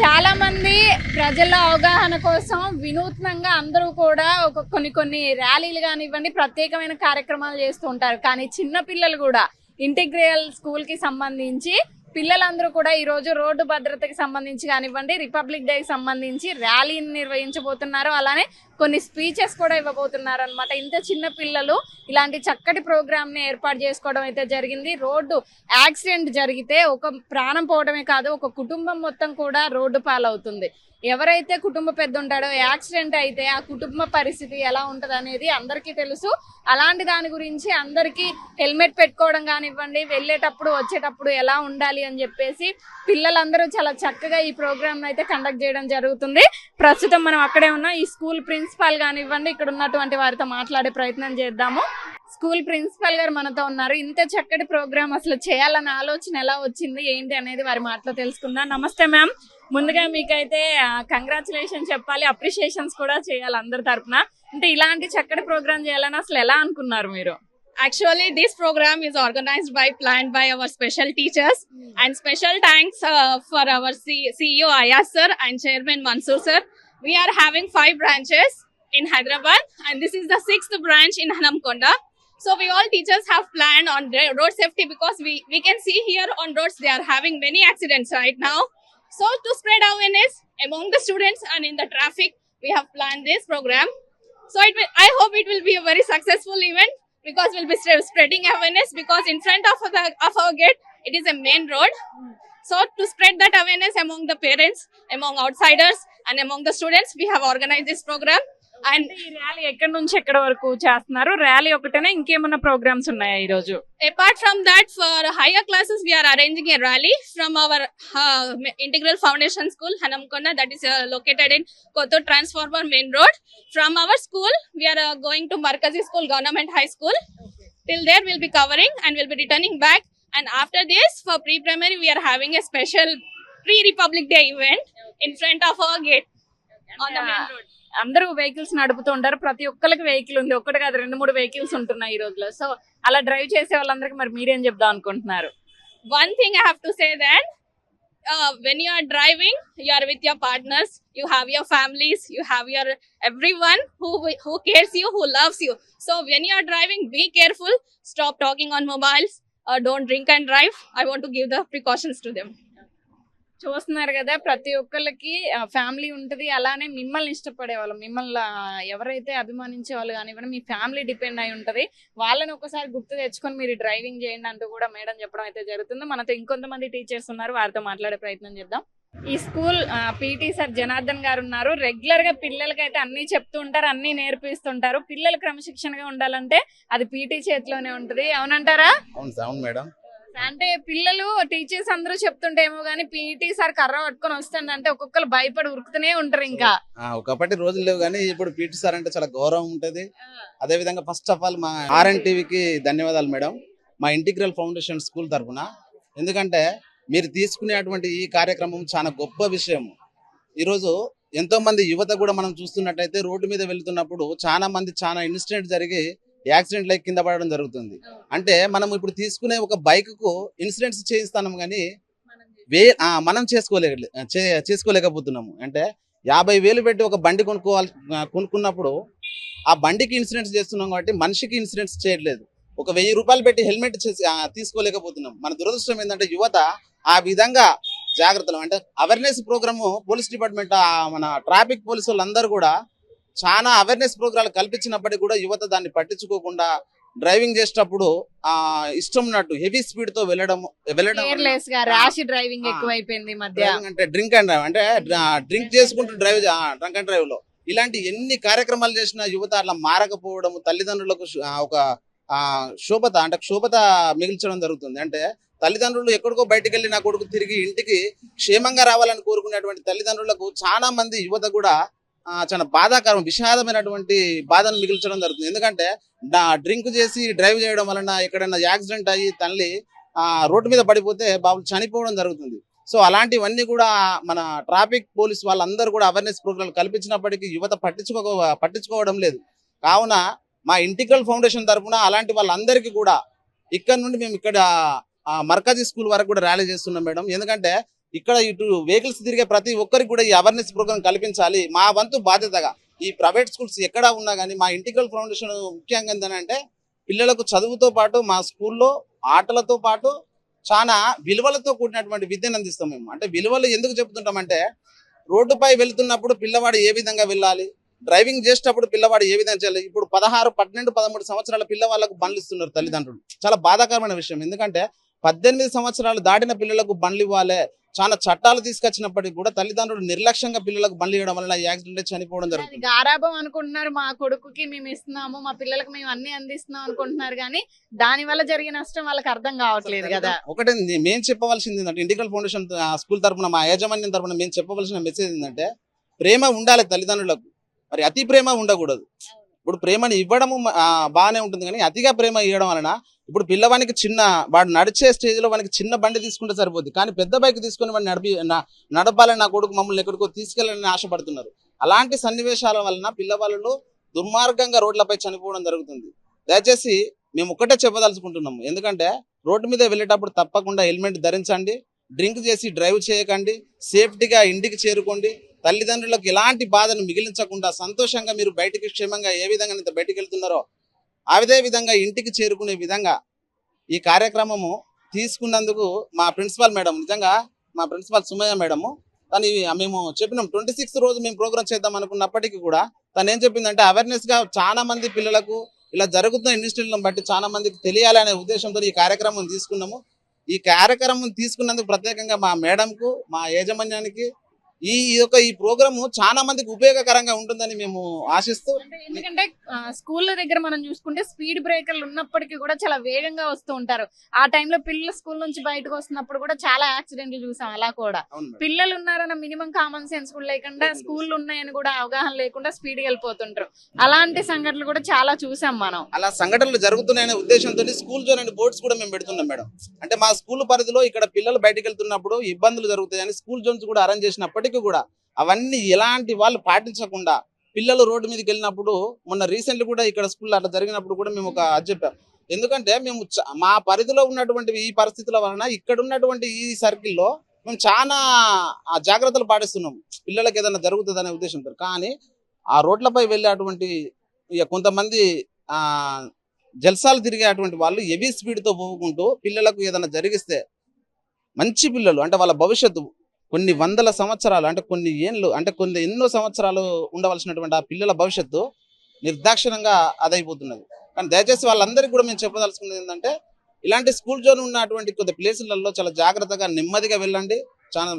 చాలా మంది ప్రజల అవగాహన కోసం వినూత్నంగా అందరూ కూడా ఒక కొన్ని కొన్ని ర్యాలీలు కానివ్వండి ప్రత్యేకమైన కార్యక్రమాలు చేస్తూ ఉంటారు. కానీ చిన్న పిల్లలు కూడా ఇంటిగ్రేయల్ స్కూల్కి సంబంధించి పిల్లలందరూ కూడా ఈ రోజు రోడ్డు భద్రతకి సంబంధించి కానివ్వండి రిపబ్లిక్ డేకి సంబంధించి ర్యాలీని నిర్వహించబోతున్నారు. అలానే కొన్ని స్పీచెస్ కూడా ఇవ్వబోతున్నారు అనమాట ఇంత చిన్న పిల్లలు ఇలాంటి చక్కటి ప్రోగ్రామ్ని ఏర్పాటు చేసుకోవడం అయితే జరిగింది. రోడ్డు యాక్సిడెంట్ జరిగితే ఒక ప్రాణం పోవడమే కాదు ఒక కుటుంబం మొత్తం కూడా రోడ్డు పాలవుతుంది. ఎవరైతే కుటుంబ పెద్ద ఉంటాడో యాక్సిడెంట్ అయితే ఆ కుటుంబ పరిస్థితి ఎలా ఉంటుంది అనేది అందరికీ తెలుసు. అలాంటి దాని గురించి అందరికీ హెల్మెట్ పెట్టుకోవడం కానివ్వండి వెళ్ళేటప్పుడు వచ్చేటప్పుడు ఎలా ఉండాలి అని చెప్పేసి పిల్లలందరూ చాలా చక్కగా ఈ ప్రోగ్రామ్ అయితే కండక్ట్ చేయడం జరుగుతుంది. ప్రస్తుతం మనం అక్కడే ఉన్నాం. ఈ స్కూల్ ప్రిన్సిపాల్ కానివ్వండి ఇక్కడ ఉన్నటువంటి వారితో మాట్లాడే ప్రయత్నం చేద్దాము. స్కూల్ ప్రిన్సిపల్ గారు మనతో ఉన్నారు. ఇంత చక్కటి ప్రోగ్రామ్ అసలు చేయాలన్న ఆలోచన ఎలా వచ్చింది ఏంటి అనేది వారి మాటలో తెలుసుకుందాం. నమస్తే మ్యామ్. ముందుగా మీకైతే కంగ్రాచులేషన్ చెప్పాలి అప్రిషియేషన్స్ కూడా చేయాలి అందరి తరపున. అంటే ఇలాంటి చక్కటి ప్రోగ్రామ్ చేయాలని అసలు ఎలా అనుకున్నారు మీరు? Actually, this program is organized by, planned by our special teachers. And special thanks uh, for our C- CEO Ayaz sir and Chairman Mansoor sir. We are having five branches in Hyderabad, and this is the sixth branch in Hanamkonda. So we all teachers have planned on road safety because we, we can see here on roads they are having many accidents right now. So to spread awareness among the students and in the traffic, we have planned this program. So it will, I hope it will be a very successful event because we'll be spreading awareness because in front of the of our gate it is a main road. So to spread that awareness among the parents, among outsiders, and among the students, we have organized this program. And ఈ rally ఎక్కడి నుంచి ఎక్కడి వరకు చేస్తున్నారు rally ఒకటేనా ఇంకేమన్నా programmes ఉన్నాయా ఈ రోజు apart from that, for higher classes, we are arranging a rally from our uh, Integral Foundation School, Hanamkonda, that is uh, located in Koto Transformer Main Road. From our school, we are uh, going to Markazi School, Government High School. Till there, we'll be covering and after this for pre primary we're having a special pre Republic Day event in front of our gate అందరూ vehicles నడుపుతూ ఉంటారు ప్రతి ఒక్కరికి vehicle ఉంది. ఒక్కటి కాదు రెండు మూడు వెహికల్స్ ఉంటున్నాయి ఈ రోజులో సో అలా డ్రైవ్ చేసే వాళ్ళందరికీ మరి మీరేం చెప్దాం అనుకుంటున్నారు? One thing I have to say that when you are driving you are with your partners you have your families you have your everyone who who cares you who loves you so when you are driving be careful stop talking on mobiles don't drink and drive I want give the precautions to them చూస్తున్నారు కదా ప్రతి ఒక్కరికి family ఉంటది. అలానే మిమ్మల్ని ఇష్టపడే వాళ్ళు. మిమ్మల్ని ఎవరైతే అభిమానించే వాళ్ళు కానివ్వండి మీ ఫ్యామిలీ డిపెండ్ అయి ఉంటది. వాళ్ళని ఒకసారి గుర్తు తెచ్చుకొని మీరు డ్రైవింగ్ చేయండి అంటూ కూడా మేడం చెప్పడం అయితే జరుగుతుంది. మనతో ఇంకొంతమంది టీచర్స్ ఉన్నారు. వారితో మాట్లాడే ప్రయత్నం చేద్దాం. ఈ school PT sir Janardhan garu ఉన్నారు. రెగ్యులర్గా పిల్లలకి అయితే అన్ని చెప్తూ ఉంటారు అన్ని నేర్పిస్తుంటారు. పిల్లలు క్రమశిక్షణగా ఉండాలంటే అది పీటీ చేతిలోనే ఉంటది. అవునంటారా? అవును మేడం. అంటే పిల్లలు టీచర్స్ అందరూ చెప్తుంటే ఏమో గానీ పీఈటీ సార్ కర్ర పట్టుకొని వస్తుందంటే ఒక్కొక్కరు భయపడి ఉరుకుతూనే ఉంటారు ఇంకా. ఒకప్పటి రోజులు లేవు కానీ ఇప్పుడు పీటీ సార్ అంటే చాలా గౌరవం ఉంటది. అదే విధంగా ఫస్ట్ ఆఫ్ ఆల్ మా ఆర్ఎన్ టీవీకి ధన్యవాదాలు మేడం. మా ఇంటిగ్రల్ ఫౌండేషన్ స్కూల్ తరఫున. ఎందుకంటే మీరు తీసుకునేటువంటి ఈ కార్యక్రమం చాలా గొప్ప విషయం ఈరోజు ఎంతో మంది యువత కూడా మనం చూస్తున్నట్టయితే రోడ్డు మీద వెళ్తున్నప్పుడు చాలా మంది చాలా ఇన్సిడెంట్ జరిగి యాక్సిడెంట్ లైక్ కింద పడడం జరుగుతుంది. అంటే మనం ఇప్పుడు తీసుకునే ఒక బైక్కు ఇన్సూరెన్స్ చేయిస్తాం కానీ వే ఆ, మనం చేసుకోలేక చేసుకోలేకపోతున్నాము. అంటే యాభై వేలు పెట్టి ఒక బండి కొనుక్కోవాలి కొనుక్కున్నప్పుడు ఆ బండికి ఇన్సిడెంట్స్ చేస్తున్నాం కాబట్టి మనిషికి ఇన్సిడెంట్స్ చేయట్లేదు. ఒక వెయ్యి రూపాయలు పెట్టి హెల్మెట్ తీసుకోలేకపోతున్నాం మన దురదృష్టం ఏంటంటే యువత ఆ విధంగా జాగ్రత్తలు అంటే అవేర్నెస్ ప్రోగ్రాము పోలీస్ డిపార్ట్మెంట్ మన ట్రాఫిక్ పోలీసు వాళ్ళందరూ కూడా చాలా అవేర్నెస్ ప్రోగ్రాలు కల్పించినప్పటికీ కూడా యువత దాన్ని పట్టించుకోకుండా డ్రైవింగ్ చేసేటప్పుడు ఆ ఇష్టం ఉన్నట్టు హెవీ స్పీడ్తో వెళ్ళడం వెళ్ళడం డ్రైవింగ్. ఎక్కువైపోయింది మధ్య అంటే డ్రింక్ అండ్ డ్రైవ్ అంటే డ్రింక్ చేసుకుంటూ డ్రైవ్ డ్రంక్ అండ్ డ్రైవ్లో ఇలాంటి ఎన్ని కార్యక్రమాలు చేసిన యువత అట్లా మారకపోవడం తల్లిదండ్రులకు ఒక ఆ శోభత అంటే క్షోభత మిగిల్చడం జరుగుతుంది. అంటే తల్లిదండ్రులు ఎక్కడికో బయటకు వెళ్ళి నా కొడుకు తిరిగి ఇంటికి క్షేమంగా రావాలని కోరుకునేటువంటి తల్లిదండ్రులకు చాలా మంది యువత కూడా చాలా బాధాకరం విషాదమైనటువంటి బాధను మిగిల్చడం జరుగుతుంది. ఎందుకంటే డ్రింక్ చేసి డ్రైవ్ చేయడం వలన ఎక్కడైనా యాక్సిడెంట్ అయ్యి తల్లి ఆ రోడ్డు మీద పడిపోతే బాబు చనిపోవడం జరుగుతుంది. సో అలాంటివన్నీ కూడా మన ట్రాఫిక్ పోలీస్ వాళ్ళందరూ కూడా అవేర్నెస్ ప్రోగ్రాం కల్పించినప్పటికీ యువత పట్టించుకో పట్టించుకోవడం లేదు. కావున మా ఇంటిగ్రల్ ఫౌండేషన్ తరఫున అలాంటి వాళ్ళందరికీ కూడా ఇక్కడ నుండి మేము ఇక్కడ మర్కజీ స్కూల్ వరకు కూడా ర్యాలీ చేస్తున్నాం మేడం. ఎందుకంటే ఇక్కడ ఇటు వెహికల్స్ తిరిగే ప్రతి ఒక్కరికి కూడా ఈ అవేర్నెస్ ప్రోగ్రామ్ కల్పించాలి. మా వంతు బాధ్యతగా ఈ ప్రైవేట్ స్కూల్స్ ఎక్కడ ఉన్నా కానీ మా ఇంటిగ్రల్ ఫౌండేషన్ ముఖ్యంగా ఏంటంటే పిల్లలకు చదువుతో పాటు మా స్కూల్లో ఆటలతో పాటు చాలా విలువలతో కూడినటువంటి విద్యను అందిస్తాం మేము. అంటే విలువలు ఎందుకు చెప్తుంటామంటే రోడ్డుపై వెళ్తున్నప్పుడు పిల్లవాడు ఏ విధంగా వెళ్ళాలి? డ్రైవింగ్ చేసేటప్పుడు పిల్లవాడు ఏ విధంగా చేయాలి? ఇప్పుడు పదహారు పన్నెండు పదమూడు సంవత్సరాల పిల్లవాళ్ళకు బండ్లు ఇస్తున్నారు తల్లిదండ్రులు. చాలా బాధాకరమైన విషయం. ఎందుకంటే పద్దెనిమిది సంవత్సరాలు దాటిన పిల్లలకు బండ్లు ఇవ్వాలి. చాలా చట్టాలు తీసుకొచ్చినప్పటికీ కూడా తల్లిదండ్రులు నిర్లక్ష్యంగా పిల్లలకు బండ్లు ఇవ్వడం వల్ల యాక్సిడెంట్ చనిపోవడం జరుగుతుంది. గారాబం అనుకుంటున్నారు. మా కొడుకుకి మేము ఇస్తున్నాము మా పిల్లలకు మేము అన్ని అందిస్తున్నాం అనుకుంటున్నారు కానీ దాని వల్ల జరిగే నష్టం వాళ్ళకి అర్థం కావట్లేదు కదా. ఒకటే మేము చెప్పవలసింది ఏంటంటే ఇంటిగ్రల్ ఫౌండేషన్ స్కూల్ తరపున మా యాజమాన్యం తరపున మేము చెప్పవలసిన మెసేజ్ ఏంటంటే ప్రేమ ఉండాలి తల్లిదండ్రులకు. మరి అతి ప్రేమ ఉండకూడదు. ఇప్పుడు ప్రేమని ఇవ్వడము బాగానే ఉంటుంది కానీ అతిగా ప్రేమ ఇవ్వడం వలన ఇప్పుడు పిల్లవానికి చిన్న వాడు నడిచే స్టేజ్లో వానికి చిన్న బండి తీసుకుంటే సరిపోద్ది. కానీ పెద్ద బైక్ తీసుకొని వాడిని నడిపి నా- నడపాలని నా కొడుకు మమ్మల్ని ఎక్కడికో తీసుకెళ్ళాలని ఆశపడుతున్నారు. అలాంటి సన్నివేశాల వలన పిల్లవాళ్ళు దుర్మార్గంగా రోడ్లపై చనిపోవడం జరుగుతుంది. దయచేసి మేము ఒక్కటే చెప్పదలుచుకుంటున్నాము. ఎందుకంటే రోడ్డు మీద వెళ్ళేటప్పుడు తప్పకుండా హెల్మెట్ ధరించండి డ్రింక్ చేసి డ్రైవ్ చేయకండి సేఫ్టీగా ఇంటికి చేరుకోండి తల్లిదండ్రులకు ఎలాంటి బాధను మిగిలించకుండా సంతోషంగా మీరు బయటికి క్షేమంగా ఏ విధంగా అయితే బయటికి వెళ్తున్నారో అదే విధంగా ఇంటికి చేరుకునే విధంగా ఈ కార్యక్రమము తీసుకున్నందుకు మా ప్రిన్సిపాల్ మేడం నిజంగా మా ప్రిన్సిపాల్ సుమయ్య మేడము తను మేము చెప్పినాం ట్వంటీ సిక్స్త్ రోజు మేము ప్రోగ్రామ్ చేద్దాం అనుకున్నప్పటికీ కూడా తను ఏం చెప్పిందంటే అవేర్నెస్గా చాలా మంది పిల్లలకు ఇలా జరుగుతున్న ఇండస్ట్రీలను బట్టి చాలా మందికి తెలియాలనే ఉద్దేశంతో ఈ కార్యక్రమం తీసుకున్నాము. ఈ కార్యక్రమం తీసుకున్నందుకు ప్రత్యేకంగా మా మేడంకు మా యాజమాన్యానికి ఈ యొక్క ఈ ప్రోగ్రాము చాలా మందికి ఉపయోగకరంగా ఉంటుందని మేము ఆశిస్తూ ఎందుకంటే స్కూళ్ళ దగ్గర మనం చూసుకుంటే స్పీడ్ బ్రేకర్లు ఉన్నప్పటికీ కూడా చాలా వేగంగా వస్తూ ఉంటారు. ఆ టైంలో పిల్లలు స్కూల్ నుంచి బయటకు వస్తున్నప్పుడు కూడా చాలా యాక్సిడెంట్లు చూసాం అలా కూడా. పిల్లలు ఉన్నారన్న మినిమం కామన్ సెన్స్ కూడా లేకుండా స్కూల్ ఉన్నాయని కూడా అవగాహన లేకుండా స్పీడ్ వెళ్ళిపోతుంటారు. అలాంటి సంఘటనలు కూడా చాలా చూసాం మనం. అలా సంఘటనలు జరుగుతున్నాయనే ఉద్దేశంతో స్కూల్ జోన్ అండ్ బోర్డ్స్ కూడా మేము పెడుతున్నాం మేడం. అంటే మా స్కూల్ పరిధిలో ఇక్కడ పిల్లలు బయటికి వెళ్తున్నప్పుడు ఇబ్బందులు జరుగుతాయని స్కూల్ జోన్స్ కూడా అరేంజ్ చేసినప్పటికీ కూడా అవన్నీ ఎలాంటి వాళ్ళు పాటించకుండా పిల్లలు రోడ్డు మీదకి వెళ్ళినప్పుడు మొన్న రీసెంట్ కూడా ఇక్కడ స్కూల్లో అట్లా జరిగినప్పుడు కూడా మేము ఒక అది చెప్పాం. ఎందుకంటే మేము మా పరిధిలో ఉన్నటువంటి ఈ పరిస్థితుల వలన ఇక్కడ ఉన్నటువంటి ఈ సర్కిల్లో మేము చాలా జాగ్రత్తలు పాటిస్తున్నాం. పిల్లలకి ఏదైనా జరుగుతుంది అనే ఉద్దేశంతో. కానీ ఆ రోడ్లపై వెళ్ళేటువంటి ఇక కొంతమంది ఆ జల్సాలు తిరిగేటువంటి వాళ్ళు హెవీ స్పీడ్తో పోకుంటూ పిల్లలకు ఏదైనా జరిగిస్తే మంచి పిల్లలు అంటే వాళ్ళ భవిష్యత్తు కొన్ని వందల సంవత్సరాలు అంటే కొన్ని ఏళ్ళు అంటే కొన్ని ఎన్నో సంవత్సరాలు ఉండవలసినటువంటి ఆ పిల్లల భవిష్యత్తు నిర్దాక్షిణంగా అదైపోతున్నది. కానీ దయచేసి వాళ్ళందరికీ కూడా మేము చెప్పదలుచుకున్నది ఏంటంటే ఇలాంటి స్కూల్ జోన్ ఉన్నటువంటి కొద్ది ప్లేసులలో చాలా జాగ్రత్తగా నెమ్మదిగా వెళ్ళండి. చాలా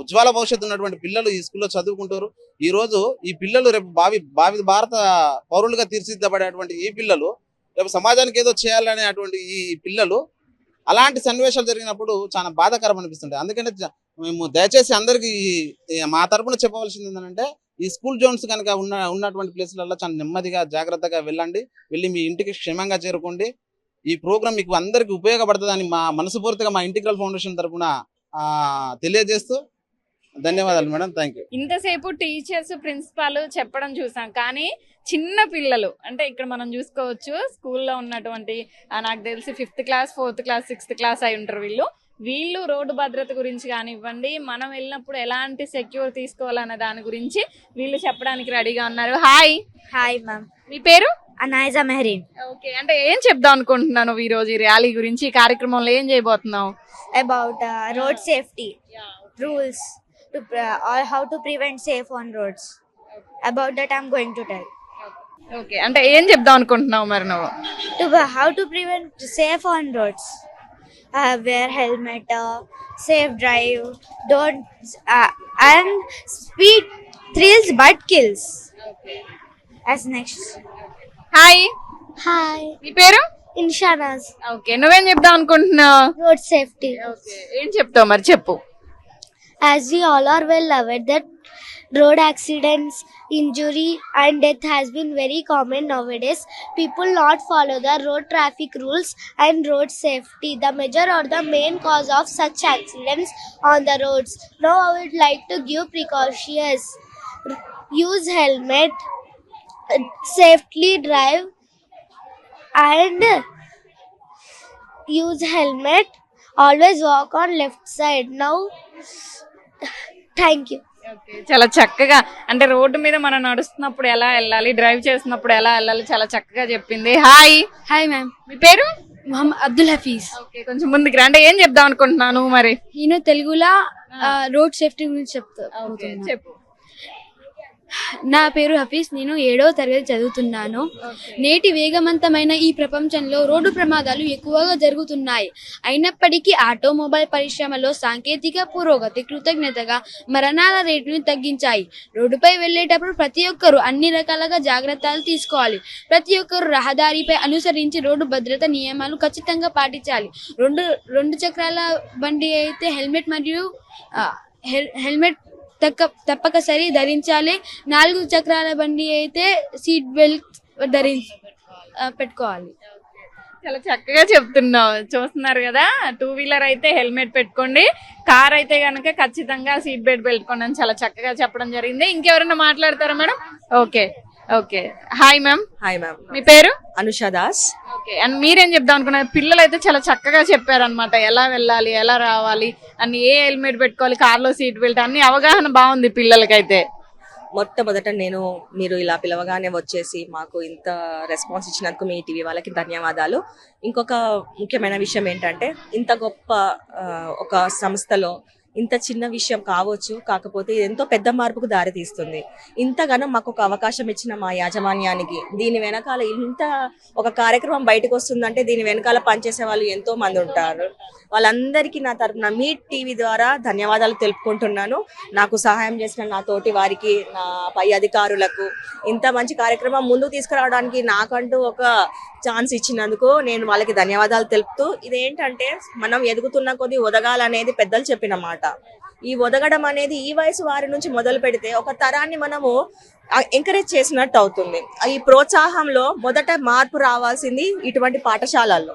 ఉజ్వల భవిష్యత్తు ఉన్నటువంటి పిల్లలు ఈ స్కూల్లో చదువుకుంటారు. ఈ రోజు ఈ పిల్లలు రేపు భావి భావి భారత పౌరులుగా తీర్చిదిద్దబడేటువంటి ఈ పిల్లలు రేపు సమాజానికి ఏదో చేయాలనేటువంటి ఈ పిల్లలు అలాంటి సన్నివేశాలు జరిగినప్పుడు చాలా బాధాకరం అనిపిస్తుంటాయి అందుకంటే మేము దయచేసి అందరికీ మా తరపున చెప్పవలసింది ఏంటంటే ఈ స్కూల్ జోన్స్ కనుక ఉన్న ఉన్నటువంటి ప్లేసులలో చాలా నెమ్మదిగా జాగ్రత్తగా వెళ్ళండి. వెళ్ళి మీ ఇంటికి క్షేమంగా చేరుకోండి. ఈ ప్రోగ్రామ్ మీకు అందరికీ ఉపయోగపడుతుందని మా మనసుపూర్తిగా మా ఇంటిగ్రల్ ఫౌండేషన్ తరఫున ఆ, తెలియజేస్తూ ధన్యవాదాలు మేడం. థ్యాంక్ యూ ఇంతసేపు టీచర్స్ ప్రిన్సిపాల్ చెప్పడం చూసాం. కానీ చిన్న పిల్లలు. అంటే ఇక్కడ మనం చూసుకోవచ్చు స్కూల్లో ఉన్నటువంటి నాకు తెలిసి fifth class fourth class sixth class అయి ఉంటారు వీళ్ళు. వీళ్ళు రోడ్డు భద్రత గురించి కానివ్వండి మనం వెళ్ళినప్పుడు ఎలాంటి సెక్యూర్ తీసుకోవాలన్న దాని గురించి వీళ్ళు చెప్పడానికి రెడీగా ఉన్నారు. హాయ్. Hi, ma'am. మీ పేరు? Anaiza Mehreen. ఓకే అంటే ఏం చెప్దాం అనుకుంటున్నాను ఈ రోజు ఈ ర్యాలీ గురించి? ఈ కార్యక్రమంలో ఏం చేయబోతున్నావు? Safety rules to pre- or how to prevent safe on roads. About that, I'm going to tell. Okay అంటే ఏం చెప్దాం అనుకుంటున్నావు మరి నువ్వు? To how to prevent safe on roads wear helmet safe drive don't and speed thrills but kills as next hi hi మీ పేరు? Inshanas okay నువ్వేం చెప్దాం అనుకుంటున్నావు? రోడ్ సేఫ్టీ ఏం చెప్తావు మరి చెప్పు. As you all are well aware that road accidents, injury and death has been very common nowadays. People not follow the road traffic rules and road safety. The major or the main cause of such accidents on the roads. Now I would like to give precautions. Use helmet, safely drive and use helmet always walk on left side. Now, thank you. చాలా చక్కగా అంటే road మీద మనం నడుస్తున్నప్పుడు ఎలా వెళ్ళాలి drive చేస్తున్నప్పుడు ఎలా వెళ్ళాలి చాలా చక్కగా చెప్పింది. హాయ్ హాయ్ మ్యామ్ మీ పేరు? మొహమ్మద్ అబ్దుల్ హఫీజ్ ఓకే కొంచెం ముందుకు రా. అంటే ఏం చెప్దాం అనుకుంటున్నాను మరి? నేను తెలుగులో రోడ్ సేఫ్టీ గురించి చెప్తా ఓకే చెప్పు. నా పేరు హఫీజ్ నేను ఏడవ తరగతి చదువుతున్నాను. నేటి వేగవంతమైన ఈ ప్రపంచంలో రోడ్డు ప్రమాదాలు ఎక్కువగా జరుగుతున్నాయి. అయినప్పటికీ ఆటోమొబైల్ పరిశ్రమలో సాంకేతిక పురోగతి కృతజ్ఞతగా మరణాల రేటును తగ్గించాయి. రోడ్డుపై వెళ్ళేటప్పుడు ప్రతి ఒక్కరూ అన్ని రకాలుగా జాగ్రత్తలు తీసుకోవాలి. ప్రతి ఒక్కరూ రహదారిపై అనుసరించి రోడ్డు భద్రత నియమాలు ఖచ్చితంగా పాటించాలి. రెండు రెండు చక్రాల బండి అయితే హెల్మెట్ మరియు హెల్మెట్ తక్క తప్పకసరి ధరించాలి. నాలుగు చక్రాల బండి అయితే సీట్ బెల్ట్ ధరి పెట్టుకోవాలి. చాలా చక్కగా చెప్తున్నావు. చూస్తున్నారు కదా? టూ వీలర్ అయితే హెల్మెట్ పెట్టుకోండి. కార్ అయితే కనుక ఖచ్చితంగా సీట్ బెల్ట్ పెట్టుకోండి అని చాలా చక్కగా చెప్పడం జరిగింది. ఇంకెవరైనా మాట్లాడతారా madam? Okay okay hi ma'am hi ma'am మీ పేరు? అనుష దాస్. అండ్ మీరేం చెప్దాం అనుకున్నారు? పిల్లలు అయితే చాలా చక్కగా చెప్పారనమాట ఎలా వెళ్ళాలి ఎలా రావాలి అన్ని ఏ హెల్మెట్ పెట్టుకోవాలి కార్లో సీట్ బెల్ట్ అన్ని అవగాహన బాగుంది పిల్లలకైతే. మొట్టమొదట నేను మీరు ఇలా పిలవగానే వచ్చేసి మాకు ఇంత రెస్పాన్స్ ఇచ్చినందుకు మీ టీవీ వాళ్ళకి ధన్యవాదాలు. ఇంకొక ముఖ్యమైన విషయం ఏంటంటే ఇంత గొప్ప ఒక సంస్థలో ఇంత చిన్న విషయం కావచ్చు కాకపోతే ఇది ఎంతో పెద్ద మార్పుకు దారితీస్తుంది ఇంతగానం మాకు ఒక అవకాశం ఇచ్చిన మా యాజమాన్యానికి దీని వెనకాల ఇంత ఒక కార్యక్రమం బయటకు వస్తుందంటే దీని వెనకాల పనిచేసే వాళ్ళు ఎంతో మంది ఉంటారు. వాళ్ళందరికీ నా తరపున మీ టీవీ ద్వారా ధన్యవాదాలు తెలుపుకుంటున్నాను. నాకు సహాయం చేసిన నా తోటి వారికి నా పై అధికారులకు ఇంత మంచి కార్యక్రమం ముందుకు తీసుకురావడానికి నాకంటూ ఒక ఛాన్స్ ఇచ్చినందుకు నేను వాళ్ళకి ధన్యవాదాలు తెలుపుతూ ఇదేంటంటే మనం ఎదుగుతున్న కొద్దీ ఒదగాలనేది పెద్దలు చెప్పిన మాట. ఈ ఒదగడం అనేది ఈ వయసు వారి నుంచి మొదలు పెడితే ఒక తరాన్ని మనము ఎంకరేజ్ చేసినట్టు అవుతుంది. ఈ ప్రోత్సాహంలో మొదట మార్పు రావాల్సింది ఇటువంటి పాఠశాలల్లో.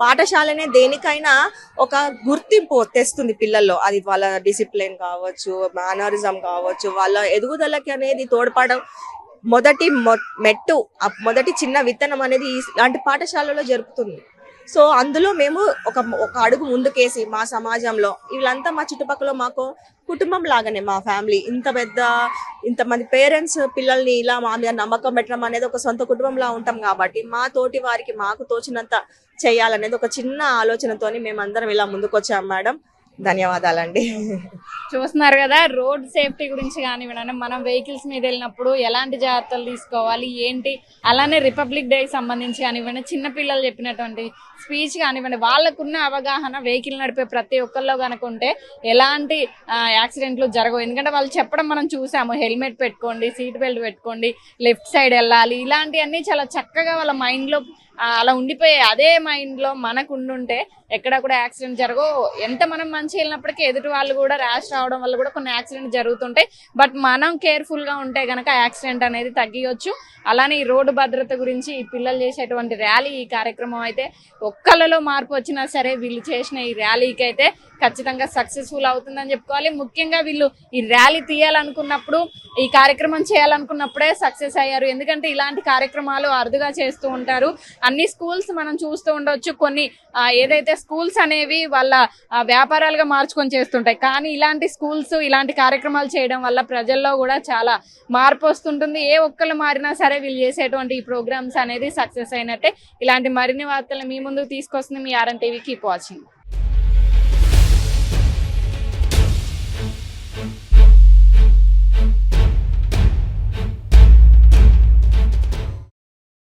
పాఠశాలనే దేనికైనా ఒక గుర్తింపు తెస్తుంది పిల్లల్లో. అది వాళ్ళ డిసిప్లిన్ కావచ్చు మేనరిజం కావచ్చు వాళ్ళ ఎదుగుదలకి అనేది తోడ్పడడం మొదటి మొ- మెట్టు మొదటి చిన్న విత్తనం అనేది ఇలాంటి పాఠశాలలో జరుపుతుంది. సో అందులో మేము ఒక ఒక అడుగు ముందుకేసి మా సమాజంలో వీళ్ళంతా మా చుట్టుపక్కల మాకు కుటుంబం లాగానే మా ఫ్యామిలీ. ఇంత పెద్ద ఇంతమంది పేరెంట్స్ పిల్లల్ని ఇలా మా మీద నమ్మకం పెట్టడం అనేది ఒక సొంత కుటుంబంలా ఉంటాం కాబట్టి మా తోటి వారికి మాకు తోచినంత చేయాలనేది ఒక చిన్న ఆలోచనతోని మేమందరం ఇలా ముందుకొచ్చాం మేడం. ధన్యవాదాలండి. చూస్తున్నారు కదా రోడ్ సేఫ్టీ గురించి కానివ్వండి మనం వెహికల్స్ మీద వెళ్ళినప్పుడు ఎలాంటి జాగ్రత్తలు తీసుకోవాలి ఏంటి? అలానే రిపబ్లిక్ డే సంబంధించి కానివ్వండి చిన్న పిల్లలు చెప్పినటువంటి స్పీచ్ కానివ్వండి వాళ్ళకున్న అవగాహన వెహికల్ నడిపే ప్రతి ఒక్కరిలో కనుక ఉంటే ఎలాంటి యాక్సిడెంట్లు జరగవు. ఎందుకంటే వాళ్ళు చెప్పడం మనం చూసాము. హెల్మెట్ పెట్టుకోండి సీట్ బెల్ట్ పెట్టుకోండి లెఫ్ట్ సైడ్ వెళ్ళాలి. ఇలాంటివన్నీ చాలా చక్కగా వాళ్ళ మైండ్లో అలా ఉండిపోయే అదే మైండ్లో మనకు ఉండుంటే ఎక్కడ కూడా యాక్సిడెంట్ జరగవు. ఎంత మనం మంచి వెళ్ళినప్పటికీ ఎదుటి వాళ్ళు కూడా ర్యాష్ రావడం వల్ల కూడా కొన్ని యాక్సిడెంట్ జరుగుతుంటాయి. బట్ మనం కేర్ఫుల్గా ఉంటే గనక యాక్సిడెంట్ అనేది తగ్గియొచ్చు. అలానే ఈ రోడ్డు భద్రత గురించి ఈ పిల్లలు చేసేటువంటి ర్యాలీ ఈ కార్యక్రమం అయితే ఒక్కళ్ళలో మార్పు వచ్చినా సరే వీళ్ళు చేసిన ఈ ర్యాలీకి అయితే ఖచ్చితంగా సక్సెస్ఫుల్ అవుతుందని చెప్పుకోవాలి. ముఖ్యంగా వీళ్ళు ఈ ర్యాలీ తీయాలనుకున్నప్పుడు ఈ కార్యక్రమం చేయాలనుకున్నప్పుడే సక్సెస్ అయ్యారు. ఎందుకంటే ఇలాంటి కార్యక్రమాలు అరుదుగా చేస్తూ ఉంటారు. అన్ని స్కూల్స్ మనం చూస్తూ ఉండొచ్చు. కొన్ని ఏదైతే స్కూల్స్ అనేవి వాళ్ళ వ్యాపారాలుగా మార్చుకొని చేస్తుంటాయి. కానీ ఇలాంటి స్కూల్స్ ఇలాంటి కార్యక్రమాలు చేయడం వల్ల ప్రజల్లో కూడా చాలా మార్పు వస్తుంటుంది. ఏ ఒక్కరు మారినా సరే వీళ్ళు చేసేటువంటి ఈ ప్రోగ్రామ్స్ అనేది సక్సెస్ అయినట్టే. ఇలాంటి మరిన్ని వార్తలు మీ ముందు తీసుకొస్తుంది మీ ఆర్ఎన్ టీవీ. Keep watching.